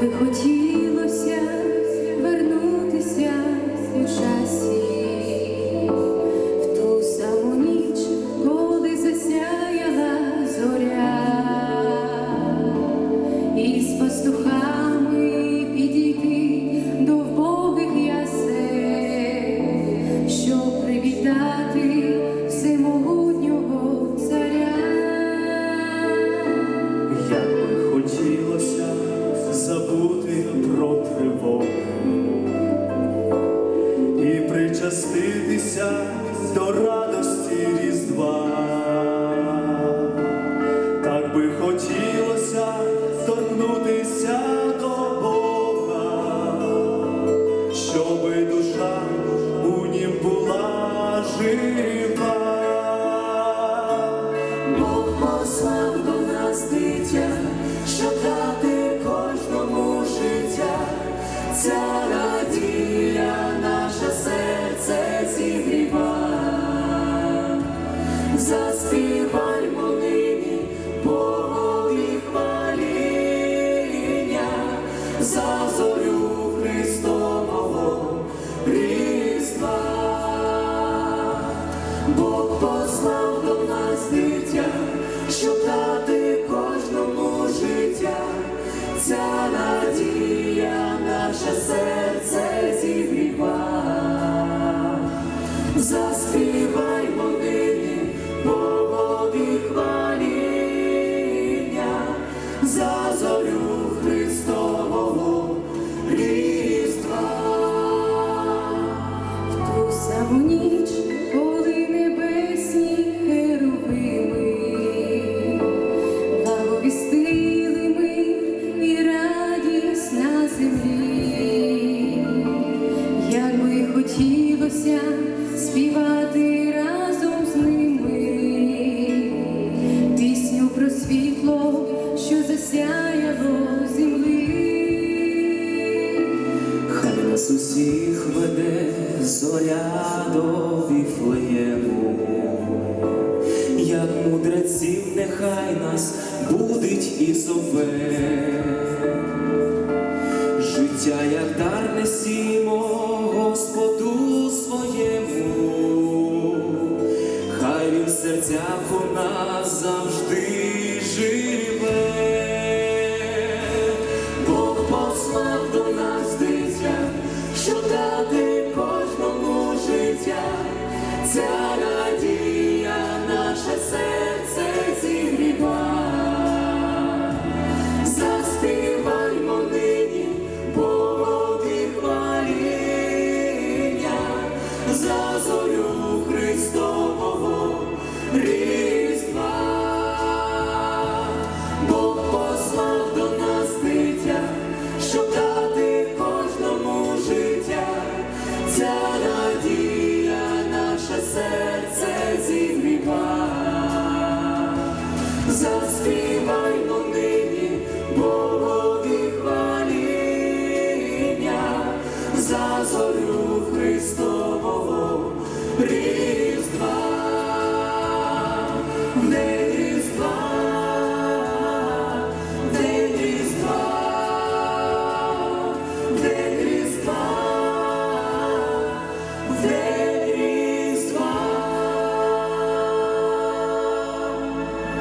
би хотілося вернутися у часі, причаститися до радості Різдва, так би хотілося торкнутися до Бога, щоби душа у нім була жива. Бог послав до нас дитя, щоб дати кожному життя, ця радія наше серце зігріва. Заспіваймо нині Богові хваління за зорю співати разом з ними пісню про світло, що засяяло землі. Хай нас усіх веде зоря до як мудреців, нехай нас будить і зове. Життя, як дар несімо серцях у нас завжди живе. Бог послав до нас Різдва. Бог послав до нас дитя, щоб дати кожному життя, ця надія наше серце зігріва. Заспіваймо нині Богові хваління за зорю Христового